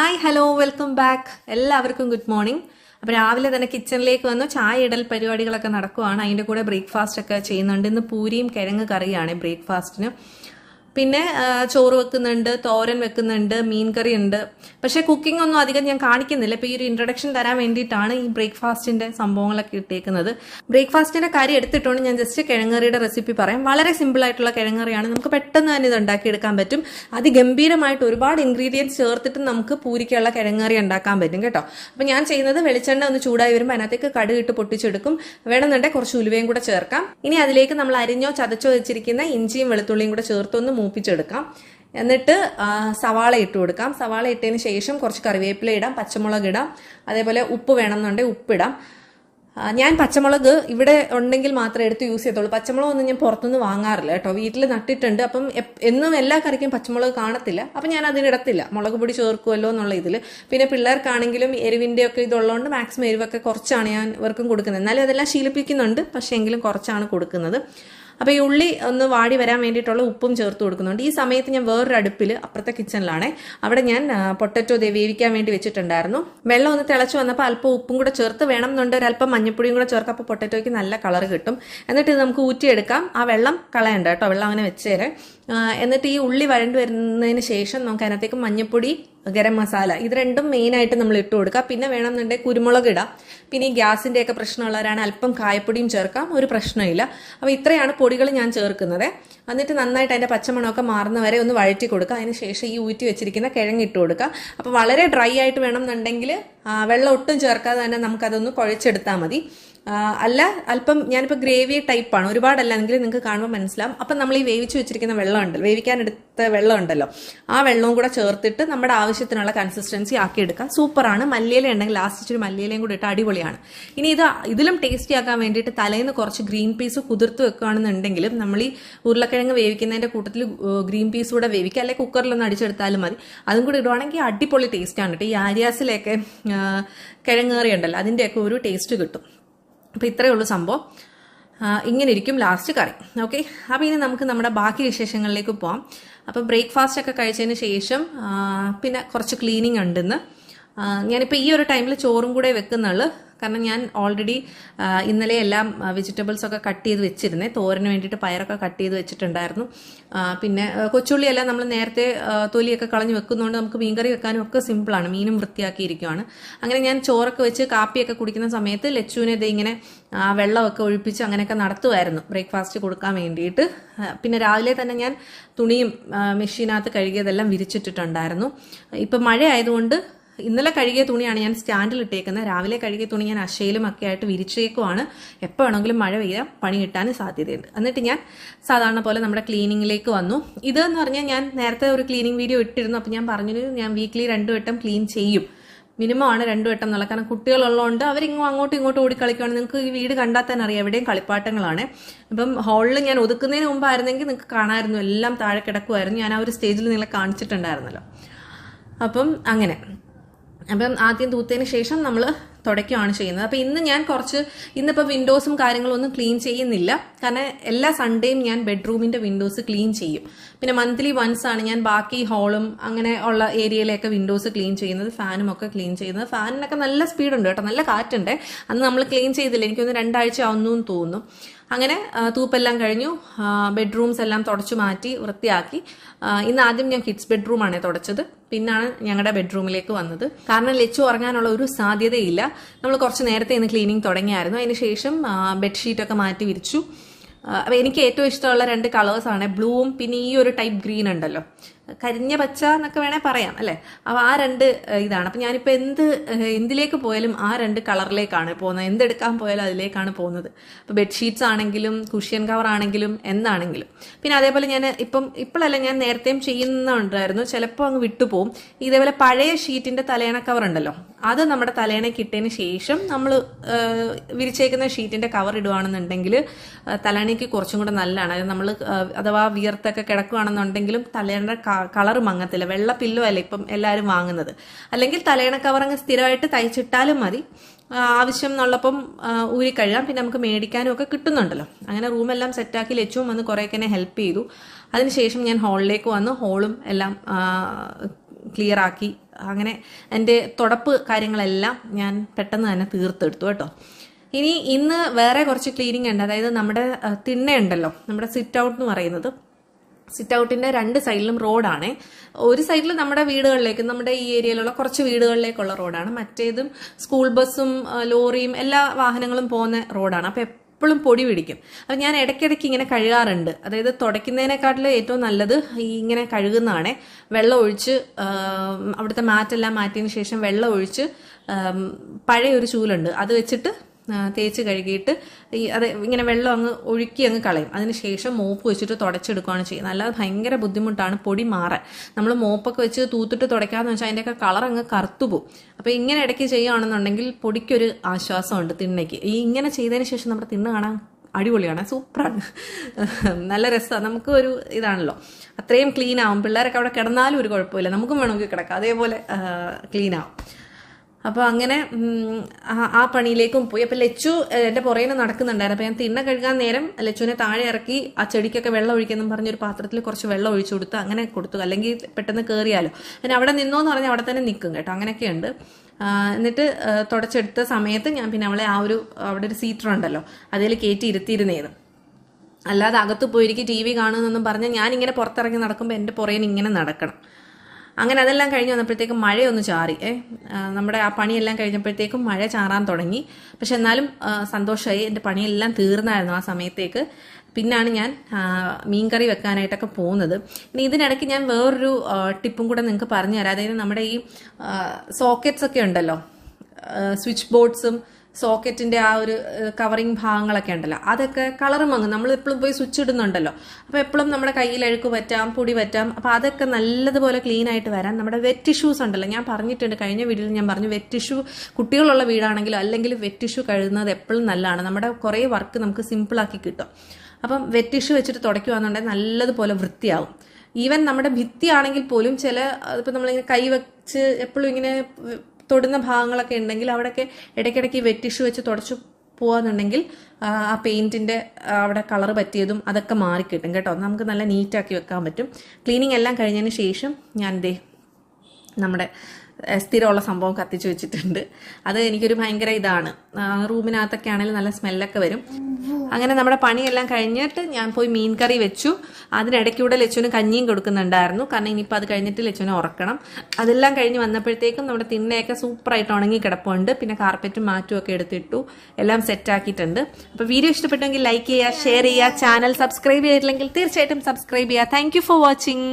Hi hello welcome back എല്ലാവർക്കും good morning അപ്പോൾ രാവിലെ തന്നെ കിച്ചണിലേക്ക് വന്നു. ചായ ഇടൽ പരിപാടികളൊക്കെ നടക്കുവാണ്. അതിന്റെ കൂടെ ബ്രേക്ക്ഫാസ്റ്റ് ഒക്കെ ചെയ്യുന്നുണ്ട്. ഇന്ന് പൂരിയും കിഴങ്ങ് കറിയാണ് ബ്രേക്ക്ഫാസ്റ്റിന് പിന്നെ ചോറ് വെക്കുന്നുണ്ട് തോരൻ വെക്കുന്നുണ്ട് മീൻ കറി ഉണ്ട്. പക്ഷേ കുക്കിംഗ് ഒന്നും അധികം ഞാൻ കാണിക്കുന്നില്ല. ഇപ്പൊ ഈ ഒരു ഇൻട്രൊഡക്ഷൻ തരാൻ വേണ്ടിയിട്ടാണ് ഈ ബ്രേക്ക്ഫാസ്റ്റിന്റെ സംഭവങ്ങളൊക്കെ ഇട്ടേക്കുന്നത് ബ്രേക്ക്ഫാസ്റ്റിന്റെ കറി എടുത്തിട്ടുണ്ട് ഞാൻ ജസ്റ്റ് കിഴങ്ങറിയുടെ റെസിപ്പി പറയാം. വളരെ സിമ്പിൾ ആയിട്ടുള്ള കിഴങ്ങറിയാണ്. നമുക്ക് പെട്ടെന്ന് തന്നെ ഇത് ഉണ്ടാക്കിയെടുക്കാൻ പറ്റും. അതിഗംഭീരമായിട്ട് ഒരുപാട് ഇൻഗ്രീഡിയൻസ് ചേർത്തിട്ട് നമുക്ക് പൂരിക്കുള്ള കിഴങ്ങറി ഉണ്ടാക്കാൻ പറ്റും കേട്ടോ. അപ്പൊ ഞാൻ ചെയ്യുന്നത് വെളിച്ചെണ്ണ ഒന്ന് ചൂടായി വരുമ്പോൾ അതിനകത്തേക്ക് കടുകിട്ട് പൊട്ടിച്ചെടുക്കും. വേണമെന്നുണ്ടെങ്കിൽ കുറച്ച് ഉലുവയും കൂടെ ചേർക്കാം. ഇനി അതിലേക്ക് നമ്മൾ അരിഞ്ഞോ ചതച്ചോ വെച്ചിരിക്കുന്ന ഇഞ്ചിയും വെളുത്തുള്ളിയും കൂടെ ചേർത്തൊന്ന് മൂപ്പിച്ചെടുക്കാം. എന്നിട്ട് സവാള ഇട്ട് കൊടുക്കാം. സവാള ഇട്ടതിന് ശേഷം കുറച്ച് കറിവേപ്പില ഇടാം പച്ചമുളക് ഇടാം. അതേപോലെ ഉപ്പ് വേണമെന്നുണ്ടെങ്കിൽ ഉപ്പിടാം ഞാൻ പച്ചമുളക് ഇവിടെ ഉണ്ടെങ്കിൽ മാത്രമേ എടുത്ത് യൂസ് ചെയ്യത്തുള്ളൂ. പച്ചമുളക് ഒന്നും ഞാൻ പുറത്തുനിന്ന് വാങ്ങാറില്ല കേട്ടോ. വീട്ടിൽ നട്ടിട്ടുണ്ട്. അപ്പം എന്നും എല്ലാ കറിക്കും പച്ചമുളക് കാണത്തില്ല. അപ്പം ഞാൻ അതിനിടത്തില്ല മുളക് പൊടി ചേർക്കുമല്ലോ എന്നുള്ള ഇതിൽ പിന്നെ പിള്ളേർക്കാണെങ്കിലും എരിവിന്റെ ഒക്കെ ഇതുള്ളതുകൊണ്ട് മാക്സിമം എരിവൊക്കെ കുറച്ചാണ് ഞാൻ ഇവർക്കും കൊടുക്കുന്നത്. എന്നാലും അതെല്ലാം ശീലിപ്പിക്കുന്നുണ്ട്. പക്ഷേ എങ്കിലും കുറച്ചാണ് കൊടുക്കുന്നത്. അപ്പോൾ ഈ ഉള്ളി ഒന്ന് വാടി വരാൻ വേണ്ടിയിട്ടുള്ള ഉപ്പും ചേർത്ത് കൊടുക്കുന്നുണ്ട്. ഈ സമയത്ത് ഞാൻ വേറൊരു അടുപ്പിൽ അപ്പുറത്തെ കിച്ചണിലാണ്. അവിടെ ഞാൻ പൊട്ടറ്റോ വേവിക്കാൻ വേണ്ടി വെച്ചിട്ടുണ്ടായിരുന്നു. വെള്ളം ഒന്ന് തിളച്ച് വന്നപ്പോൾ അല്പം ഉപ്പും കൂടെ ചേർത്ത് വേണം എന്നുണ്ട് ഒരല്പം മഞ്ഞപ്പൊടിയും കൂടെ ചേർക്കാം അപ്പോൾ പൊട്ടറ്റോയ്ക്ക് നല്ല കളർ കിട്ടും. എന്നിട്ട് ഇത് നമുക്ക് ഊറ്റിയെടുക്കാം. ആ വെള്ളം കളയണ്ട കേട്ടോ. വെള്ളം അങ്ങനെ വെച്ചേരെ. എന്നിട്ട് ഈ ഉള്ളി വഴണ്ട് വരുന്നതിന് ശേഷം നമുക്ക് അതിനകത്തേക്ക് മഞ്ഞപ്പൊടി ഗരം മസാല. ഇത് രണ്ടും മെയിനായിട്ട് നമ്മൾ ഇട്ട് കൊടുക്കുക പിന്നെ വേണമെന്നുണ്ടെങ്കിൽ കുരുമുളക് ഇടാം. പിന്നെ ഈ ഗ്യാസിന്റെ ഒക്കെ പ്രശ്നമുള്ളവരാണ് അല്പം കായപ്പൊടിയും ചേർക്കാം. ഒരു പ്രശ്നമില്ല അപ്പോൾ ഇത്രയാണ് പൊടികൾ ഞാൻ ചേർക്കുന്നത്. എന്നിട്ട് നന്നായിട്ട് അതിന്റെ പച്ചമണമൊക്കെ മാറുന്ന വരെ ഒന്ന് വഴറ്റി കൊടുക്കുക. അതിന് ശേഷം ഈ ഊറ്റി വെച്ചിരിക്കുന്ന കിഴങ്ങ് ഇട്ട് കൊടുക്കുക. അപ്പോൾ വളരെ ഡ്രൈ ആയിട്ട് വേണമെന്നുണ്ടെങ്കിൽ വെള്ളം ഒട്ടും ചേർക്കാതെ തന്നെ നമുക്കതൊന്ന് കുഴച്ചെടുത്താൽ മതി. അല്ല അല്പം ഞാനിപ്പോൾ ഗ്രേവി ടൈപ്പാണ് ഒരുപാടല്ല എങ്കിൽ നിങ്ങൾക്ക് കാണുമ്പോൾ മനസ്സിലാവും. അപ്പം നമ്മൾ ഈ വേവിച്ച് വെച്ചിരിക്കുന്ന വെള്ളം ഉണ്ടല്ലോ വേവിക്കാനെടുത്ത വെള്ളം ഉണ്ടല്ലോ ആ വെള്ളവും കൂടെ ചേർത്തിട്ട് നമ്മുടെ ആവശ്യത്തിനുള്ള കൺസിസ്റ്റൻസി ആക്കി ആക്കിയെടുക്കുക സൂപ്പറാണ് മല്ലിയില ഉണ്ടെങ്കിൽ ലാസ്റ്റ് ഇച്ചിരി മല്ലിയിലയും കൂടി ഇട്ട് അടിപൊളിയാണ്. ഇനി ഇത് ഇതിലും ടേസ്റ്റി ആക്കാൻ വേണ്ടിയിട്ട് തലേന്ന് കുറച്ച് ഗ്രീൻ പീസ് കുതിർത്ത് വെക്കുകയാണെന്നുണ്ടെങ്കിലും നമ്മൾ ഈ ഉരുളക്കിഴങ്ങ് വേവിക്കുന്നതിന്റെ കൂട്ടത്തിൽ ഗ്രീൻ പീസ് കൂടെ വേവിക്കുക. അല്ലെങ്കിൽ കുക്കറിലൊന്ന് അടിച്ചെടുത്താലും മതി. അതും കൂടി ഇടുവാണെങ്കിൽ അടിപൊളി ടേസ്റ്റാണ് കേട്ടോ. ഈ ആര്യാസിലൊക്കെ കിഴങ്ങേറി ഉണ്ടല്ലോ അതിന്റെയൊക്കെ ഒരു ടേസ്റ്റ് കിട്ടും. അപ്പോൾ ഇത്രയേ ഉള്ളൂ സംഭവം. ഇങ്ങനെ ഇരിക്കും ലാസ്റ്റ് കറി. ഓക്കെ അപ്പോൾ ഇനി നമുക്ക് നമ്മുടെ ബാക്കി വിശേഷങ്ങളിലേക്ക് പോവാം. അപ്പോൾ ബ്രേക്ക്ഫാസ്റ്റ് ഒക്കെ കഴിച്ചതിന് ശേഷം പിന്നെ കുറച്ച് ക്ലീനിങ് ഉണ്ടെന്ന്. ഞാനിപ്പോൾ ഈ ഒരു ടൈമിൽ ചോറും കൂടെ വെക്കുന്നുള്ളൂ. കാരണം ഞാൻ ഓൾറെഡി ഇന്നലെ എല്ലാം വെജിറ്റബിൾസ് ഒക്കെ കട്ട് ചെയ്ത് വെച്ചിരുന്നേ. തോരന് വേണ്ടിയിട്ട് പയറൊക്കെ കട്ട് ചെയ്ത് വെച്ചിട്ടുണ്ടായിരുന്നു. പിന്നെ കൊച്ചുള്ളിയെല്ലാം നമ്മൾ നേരത്തെ തൊലിയൊക്കെ കളഞ്ഞ് വെക്കുന്നതുകൊണ്ട് നമുക്ക് മീൻകറി വെക്കാനും ഒക്കെ സിമ്പിളാണ് മീനും വൃത്തിയാക്കിയിരിക്കുകയാണ് അങ്ങനെ ഞാൻ ചോറൊക്കെ വെച്ച് കാപ്പിയൊക്കെ കുടിക്കുന്ന സമയത്ത് ലച്ചുവിനെ ഇത് ഇങ്ങനെ വെള്ളമൊക്കെ ഒഴിപ്പിച്ച് അങ്ങനെയൊക്കെ നടത്തുമായിരുന്നു ബ്രേക്ക്ഫാസ്റ്റ് കൊടുക്കാൻ വേണ്ടിയിട്ട്. പിന്നെ രാവിലെ തന്നെ ഞാൻ തുണിയും മെഷീനകത്ത് കഴുകിയതെല്ലാം വിരിച്ചിട്ടിട്ടുണ്ടായിരുന്നു. ഇപ്പം മഴ ആയതുകൊണ്ട് ഇന്നലെ കഴുകിയ തുണിയാണ് ഞാൻ സ്റ്റാൻഡിൽ ഇട്ടേക്കുന്നത് രാവിലെ കഴുകിയ തുണി ഞാൻ അശയിലും ഒക്കെ ആയിട്ട് വിരിച്ചേക്കുവാണ്. എപ്പോൾ വേണമെങ്കിലും മഴ പെയ്യാൻ പണി കിട്ടാൻ സാധ്യതയുണ്ട്. എന്നിട്ട് ഞാൻ സാധാരണ പോലെ നമ്മുടെ ക്ലീനിങ്ങിലേക്ക് വന്നു. ഇത് എന്ന് പറഞ്ഞാൽ ഞാൻ നേരത്തെ ഒരു ക്ലീനിങ് വീഡിയോ ഇട്ടിരുന്നു. അപ്പോൾ ഞാൻ പറഞ്ഞു ഞാൻ വീക്ക്ലി രണ്ടു വട്ടം ക്ലീൻ ചെയ്യും. മിനിമം ആണ് രണ്ടു വട്ടം എന്നുള്ള. കാരണം കുട്ടികളുള്ളതുകൊണ്ട് അവരിങ്ങോ അങ്ങോട്ടും ഇങ്ങോട്ടും ഓടി കളിക്കുകയാണ് നിങ്ങൾക്ക് ഈ വീട് കണ്ടാൽ തന്നെ അറിയാം എവിടെയും കളിപ്പാട്ടങ്ങളാണ്. അപ്പം ഹാളിൽ ഞാൻ ഒതുക്കുന്നതിന് മുമ്പായിരുന്നെങ്കിൽ നിങ്ങൾക്ക് കാണാമായിരുന്നു. എല്ലാം താഴെ കിടക്കുമായിരുന്നു ഞാൻ ആ ഒരു സ്റ്റേജിൽ നിങ്ങളെ കാണിച്ചിട്ടുണ്ടായിരുന്നല്ലോ. അപ്പം അങ്ങനെ. അപ്പം ആദ്യം തൂത്തതിന് ശേഷം നമ്മൾ തുടയ്ക്കുകയാണ് ചെയ്യുന്നത്. അപ്പം ഇന്ന് ഞാൻ കുറച്ച് ഇന്നിപ്പോൾ വിൻഡോസും കാര്യങ്ങളും ഒന്നും ക്ലീൻ ചെയ്യുന്നില്ല. കാരണം എല്ലാ സൺഡേയും ഞാൻ ബെഡ്റൂമിന്റെ വിൻഡോസ് ക്ലീൻ ചെയ്യും. പിന്നെ മന്ത്ലി വൺസ് ആണ് ഞാൻ ബാക്കി ഹോളും അങ്ങനെ ഉള്ള ഏരിയയിലെയൊക്കെ വിൻഡോസ് ക്ലീൻ ചെയ്യുന്നത് ഫാനും ഒക്കെ ക്ലീൻ ചെയ്യുന്നത്. ഫാനിനൊക്കെ നല്ല സ്പീഡുണ്ട് കേട്ടോ നല്ല കാറ്റുണ്ട്. അന്ന് നമ്മൾ ക്ലീൻ ചെയ്തില്ല. എനിക്കൊന്ന് രണ്ടാഴ്ച ആവുന്നു തോന്നുന്നു. അങ്ങനെ തൂപ്പെല്ലാം കഴിഞ്ഞു. ബെഡ്റൂംസ് എല്ലാം തുടച്ചു മാറ്റി വൃത്തിയാക്കി. ഇന്ന് ആദ്യം ഞാൻ കിഡ്സ് ബെഡ്റൂമാണ് തുടച്ചത്. പിന്നാണ് ഞങ്ങളുടെ ബെഡ്റൂമിലേക്ക് വന്നത്. കാരണം ലച്ചു ഉറങ്ങാനുള്ള ഒരു സാധ്യതയില്ല. നമ്മൾ കുറച്ച് നേരത്തെ ഇന്ന് ക്ലീനിങ് തുടങ്ങിയായിരുന്നു. അതിന് ശേഷം ബെഡ്ഷീറ്റൊക്കെ മാറ്റി വിരിച്ചു. എനിക്ക് ഏറ്റവും ഇഷ്ടമുള്ള രണ്ട് കളേഴ്സാണ് ബ്ലൂവും പിന്നെ ഈ ഒരു ടൈപ്പ് ഗ്രീൻ ഉണ്ടല്ലോ. കരിഞ്ഞ പച്ച എന്നൊക്കെ വേണേൽ പറയാം അല്ലേ? അപ്പോൾ ആ രണ്ട് ഇതാണ്. അപ്പം ഞാനിപ്പോൾ എന്ത് എന്തിലേക്ക് പോയാലും ആ രണ്ട് കളറിലേക്കാണ് പോകുന്നത്. എന്തെടുക്കാൻ പോയാലും അതിലേക്കാണ് പോകുന്നത്. അപ്പോൾ ബെഡ്ഷീറ്റ്സ് ആണെങ്കിലും കുഷ്യൻ കവർ ആണെങ്കിലും എന്താണെങ്കിലും പിന്നെ അതേപോലെ ഞാൻ ഇപ്പം ഇപ്പോഴല്ല ഞാൻ നേരത്തെയും ചെയ്യുന്നുണ്ടായിരുന്നു. ചിലപ്പോൾ അങ്ങ് വിട്ടുപോകും ഇതേപോലെ പഴയ ഷീറ്റിന്റെ തലേണ കവർ ഉണ്ടല്ലോ. അത് നമ്മുടെ തലേണ കിട്ടിയതിന് ശേഷം നമ്മൾ വിരിച്ചേക്കുന്ന ഷീറ്റിന്റെ കവർ ഇടുകയാണെന്നുണ്ടെങ്കിൽ തലേണയ്ക്ക് കുറച്ചും കൂടെ നല്ലതാണ്. അതായത് നമ്മൾ അഥവാ വിയർത്തൊക്കെ കിടക്കുകയാണെന്നുണ്ടെങ്കിലും തലേണ കളർ മങ്ങത്തില്ല. വെള്ള പില്ലോ അല്ല ഇപ്പം എല്ലാവരും വാങ്ങുന്നത്. അല്ലെങ്കിൽ തലയണ കവറങ്ങ് സ്ഥിരമായിട്ട് തയ്ച്ചിട്ടാലും മതി. ആവശ്യം എന്നുള്ളപ്പം ആ, ഊരി കഴുകാം. പിന്നെ നമുക്ക് മേടിക്കാനും ഒക്കെ കിട്ടുന്നുണ്ടല്ലോ. അങ്ങനെ റൂമെല്ലാം സെറ്റാക്കി ലച്ചും വന്ന് കുറേയൊക്കെ എന്നെ ഹെൽപ്പ് ചെയ്തു. അതിനുശേഷം ഞാൻ ഹാളിലേക്ക് വന്ന്. ഹോളും എല്ലാം ക്ലിയർ ആക്കി. അങ്ങനെ എന്റെ തുടപ്പ് കാര്യങ്ങളെല്ലാം ഞാൻ പെട്ടെന്ന് തന്നെ തീർത്തെടുത്തു കേട്ടോ. ഇനി ഇന്ന് വേറെ കുറച്ച് ക്ലീനിങ് ഉണ്ട്. അതായത് നമ്മുടെ തിണ്ണയുണ്ടല്ലോ. നമ്മുടെ സിറ്റ് ഔട്ട് എന്ന് പറയുന്നത്. സിറ്റ് ഔട്ടിന്റെ രണ്ട് സൈഡിലും റോഡാണ്. ഒരു സൈഡിൽ നമ്മുടെ വീടുകളിലേക്ക് നമ്മുടെ ഈ ഏരിയയിലുള്ള കുറച്ച് വീടുകളിലേക്കുള്ള റോഡാണ്. മറ്റേതും സ്കൂൾ ബസ്സും ലോറിയും എല്ലാ വാഹനങ്ങളും പോകുന്ന റോഡാണ്. അപ്പൊ എപ്പോഴും പൊടി പിടിക്കും. അപ്പൊ ഞാൻ ഇടയ്ക്കിടയ്ക്ക് ഇങ്ങനെ കഴുകാറുണ്ട്. അതായത് തുടയ്ക്കുന്നതിനെക്കാട്ടിലും ഏറ്റവും നല്ലത് ഈ ഇങ്ങനെ കഴുകുന്നതാണ്. വെള്ളം ഒഴിച്ച് അവിടുത്തെ മാറ്റെല്ലാം മാറ്റിയതിന് ശേഷം വെള്ളം ഒഴിച്ച് പഴയ ഒരു ചൂലുണ്ട്. അത് വെച്ചിട്ട് തേച്ച് കഴുകിയിട്ട് ഈ അത് ഇങ്ങനെ വെള്ളം അങ്ങ് ഒഴുക്കി അങ്ങ് കളയും. അതിനുശേഷം മോപ്പ് വെച്ചിട്ട് തുടച്ചെടുക്കുകയാണ് ചെയ്യുന്നത്. അല്ലാതെ ഭയങ്കര ബുദ്ധിമുട്ടാണ് പൊടി മാറാൻ. നമ്മൾ മോപ്പൊക്കെ വെച്ച് തൂത്തിട്ട് തുടയ്ക്കാന്ന് വെച്ചാൽ അതിന്റെയൊക്കെ കളർ അങ്ങ് കറുത്തുപോകും അപ്പോൾ ഇങ്ങനെ ഇടയ്ക്ക് ചെയ്യുകയാണെന്നുണ്ടെങ്കിൽ പൊടിക്കൊരു ആശ്വാസമുണ്ട് തിണ്ണയ്ക്ക്. ഈ ഇങ്ങനെ ചെയ്തതിന് ശേഷം നമ്മുടെ തിണ്ണ കാണാൻ അടിപൊളിയാണ് സൂപ്പറാണ് നല്ല രസമാണ് നമുക്ക് ഒരു ഇതാണല്ലോ. അത്രയും ക്ലീൻ ആവും. പിള്ളേരൊക്കെ അവിടെ കിടന്നാലും ഒരു കുഴപ്പമില്ല. നമുക്കും വേണമെങ്കിൽ കിടക്കാം. അതേപോലെ ക്ലീൻ ആവും. അപ്പോൾ അങ്ങനെ ആ- പണിയിലേക്കും പോയി. അപ്പോൾ ലച്ചു എന്റെ പുറകെ നടക്കുന്നുണ്ടായിരുന്നു. അപ്പോൾ ഞാൻ തിണ്ണ കഴുകാൻ നേരം ലച്ചുവിനെ താഴെ ഇറക്കി ആ ചെടിക്കൊക്കെ വെള്ളം ഒഴിക്കുന്നു പറഞ്ഞൊരു പാത്രത്തിൽ കുറച്ച് വെള്ളം ഒഴിച്ചു കൊടുത്ത് അങ്ങനെ കൊടുത്തു. അല്ലെങ്കിൽ പെട്ടെന്ന് കയറിയാലോ പിന്നെ അവിടെ നിന്നോന്ന് പറഞ്ഞാൽ അവിടെ തന്നെ നിൽക്കും കേട്ടോ. അങ്ങനെയൊക്കെയുണ്ട്. എന്നിട്ട് തുടച്ചെടുത്ത സമയത്ത് ഞാൻ പിന്നെ അവളെ ആ ഒരു അവിടെ ഒരു സീറ്റർ ഉണ്ടല്ലോ അതിൽ കയറ്റി ഇരുത്തിയിരുന്നേന്ന്. അല്ലാതെ അകത്ത് പോയിരിക്കും ടി വി കാണുമെന്നൊന്നും പറഞ്ഞാൽ ഞാനിങ്ങനെ പുറത്തിറങ്ങി നടക്കുമ്പോൾ എന്റെ പുറകിന് ഇങ്ങനെ നടക്കണം. അങ്ങനെ അതെല്ലാം കഴിഞ്ഞ് വന്നപ്പോഴത്തേക്കും മഴയൊന്ന് ചാറി. ഏ നമ്മുടെ ആ പണിയെല്ലാം കഴിഞ്ഞപ്പോഴത്തേക്കും മഴ ചാറാൻ തുടങ്ങി. പക്ഷെ എന്നാലും സന്തോഷമായി എന്റെ പണിയെല്ലാം തീർന്നായിരുന്നു ആ സമയത്തേക്ക്. പിന്നാണ് ഞാൻ മീൻകറി വെക്കാനായിട്ടൊക്കെ പോകുന്നത്. ഇനി ഇതിനിടയ്ക്ക് ഞാൻ വേറൊരു ടിപ്പും കൂടെ നിങ്ങൾക്ക് പറഞ്ഞു തരാം അതായത് നമ്മുടെ ഈ സോക്കറ്റ്സ് ഒക്കെ ഉണ്ടല്ലോ. സ്വിച്ച് ബോർഡ്സും സോക്കറ്റിന്റെ ആ ഒരു കവറിങ് ഭാഗങ്ങളൊക്കെ ഉണ്ടല്ലോ. അതൊക്കെ കളർ മങ്ങും നമ്മൾ എപ്പോഴും പോയി സ്വിച്ച് ഇടുന്നുണ്ടല്ലോ. അപ്പോൾ എപ്പോഴും നമ്മുടെ കയ്യിൽ അഴുക്ക് പറ്റാം പൊടി പറ്റാം. അപ്പോൾ അതൊക്കെ നല്ലതുപോലെ ക്ലീൻ ആയിട്ട് വരാൻ നമ്മുടെ വെറ്റ് ടിഷ്യൂസ് ഉണ്ടല്ലോ. ഞാൻ പറഞ്ഞിട്ടുണ്ട് കഴിഞ്ഞ വീഡിയോയിൽ ഞാൻ പറഞ്ഞു വെറ്റ് ടിഷ്യൂ കുട്ടികളുള്ള വീടാണെങ്കിലും അല്ലെങ്കിൽ വെറ്റ് ടിഷ്യൂ കഴുകുന്നത് എപ്പോഴും നല്ലതാണ്. നമ്മുടെ കുറേ വർക്ക് നമുക്ക് സിമ്പിളാക്കി കിട്ടും. അപ്പം വെറ്റ് ടിഷ്യൂ വെച്ചിട്ട് തുടയ്ക്കുകയാണെന്നുണ്ടെങ്കിൽ നല്ലതുപോലെ വൃത്തിയാവും. ഈവൻ നമ്മുടെ ഭിത്തി ആണെങ്കിൽ പോലും ചില ഇപ്പം നമ്മളിങ്ങനെ കൈ വെച്ച് എപ്പോഴും ഇങ്ങനെ തൊടുന്ന ഭാഗങ്ങളൊക്കെ ഉണ്ടെങ്കിൽ അവിടെയൊക്കെ ഇടയ്ക്കിടയ്ക്ക് വെറ്റ് വെച്ച് തുടച്ചു പോവാന്നുണ്ടെങ്കിൽ ആ, പെയിന്റിന്റെ അവിടെ കളർ പറ്റിയതും അതൊക്കെ മാറിക്കിട്ടും കേട്ടോ. നമുക്ക് നല്ല നീറ്റാക്കി വെക്കാൻ പറ്റും. ക്ലീനിങ് എല്ലാം കഴിഞ്ഞതിന് ശേഷം ഞാൻ ദേ നമ്മുടെ സ്ഥിരമുള്ള സംഭവം കത്തിച്ചു വെച്ചിട്ടുണ്ട്. അത് എനിക്കൊരു ഭയങ്കര ഇതാണ്. റൂമിനകത്തൊക്കെ ആണെങ്കിൽ നല്ല സ്മെല്ലൊക്കെ വരും. അങ്ങനെ നമ്മുടെ പണിയെല്ലാം കഴിഞ്ഞിട്ട് ഞാൻ പോയി മീൻ കറി വെച്ചു അതിനിടയ്ക്കൂടെ ലച്ചുവിന് കഞ്ഞിയും കൊടുക്കുന്നുണ്ടായിരുന്നു. കാരണം ഇനിയിപ്പോൾ അത് കഴിഞ്ഞിട്ട് ലച്ചുവിനെ ഉറക്കണം. അതെല്ലാം കഴിഞ്ഞ് വന്നപ്പോഴത്തേക്കും നമ്മുടെ തിണ്ണയൊക്കെ സൂപ്പറായിട്ട് ഉണങ്ങി കിടപ്പുണ്ട്. പിന്നെ കാർപ്പറ്റും മാറ്റും ഒക്കെ എടുത്തിട്ടു. എല്ലാം സെറ്റാക്കിയിട്ടുണ്ട്. അപ്പോൾ വീഡിയോ ഇഷ്ടപ്പെട്ടെങ്കിൽ ലൈക്ക് ചെയ്യുക ഷെയർ ചെയ്യുക ചാനൽ സബ്സ്ക്രൈബ് ചെയ്തിട്ടില്ലെങ്കിൽ തീർച്ചയായിട്ടും സബ്സ്ക്രൈബ് ചെയ്യുക. Thank for watching